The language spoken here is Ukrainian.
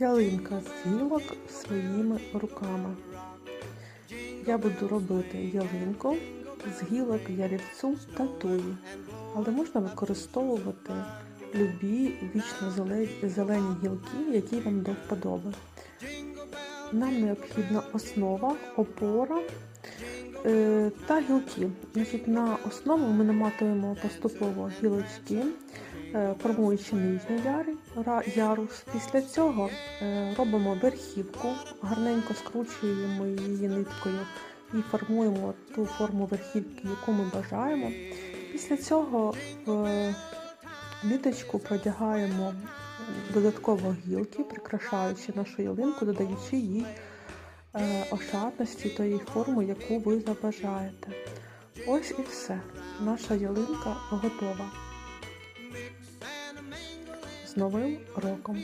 Ялинка з гілок своїми руками. Я буду робити ялинку з гілок ялівцю та туї, але можна використовувати любі вічно-зелені гілки, які вам до вподоби. Нам необхідна основа, опора е, та гілки. Значить, на основу ми наматуємо поступово гілочки, формуючи нижній ярус. Після цього е, робимо верхівку, гарненько скручуємо її ниткою і формуємо ту форму верхівки, яку ми бажаємо. Після цього в ниточку продягаємо додатково гілки, прикрашаючи нашу ялинку, додаючи їй е, ошатності тої форми, яку ви забажаєте. Ось і все. Наша ялинка готова. З Новим роком!